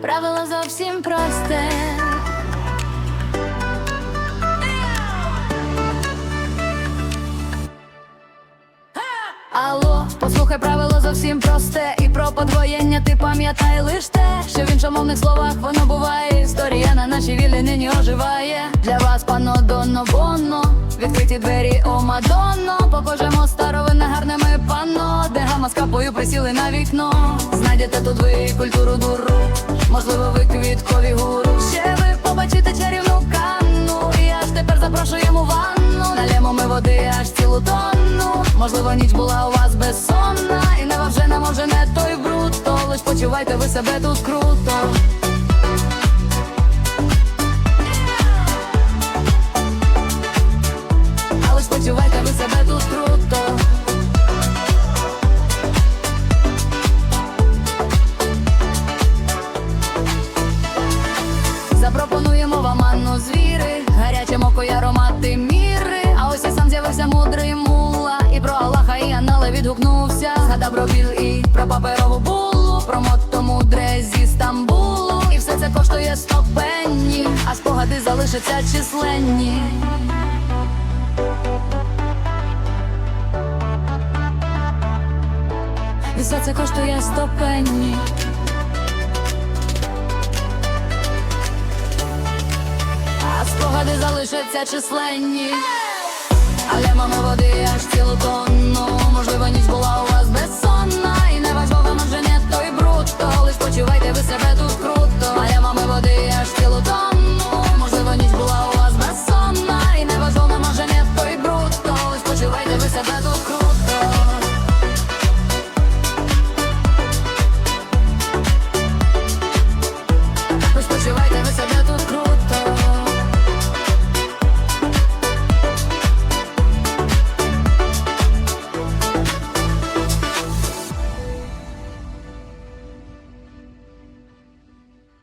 правило зовсім просте. Алло, послухай правило зовсім просте І про подвоєння ти пам'ятай лиш те, що в іншомовних словах воно буває. Історія на нашій віллі нині оживає. Для вас пано донно бонно Відкриті двері о Мадонно Знайдете тут ви культуру дуру. Можливо, ви квіткові гуру. Ще ви побачите чарівну канну І аж тепер запрошуємо ванну. Налємо ми води аж цілу тонну. Можливо, ніч була у вас безсонна. І не вже не може не той бруд То лиш почувайте ви себе тут круто. Але ж почувайте й аромати міри. А ось і сам з'явився мудрий мула. І про Аллаха і Анали відгукнувся. Згадав про біл і про паперову булу, про мотто мудре зі Стамбулу. І все це коштує сто пенні, а спогади залишаться численні. Все це коштує сто пенні. Спогади залишаться численні. Але мама води аж цілу тонну Можливо, ніч була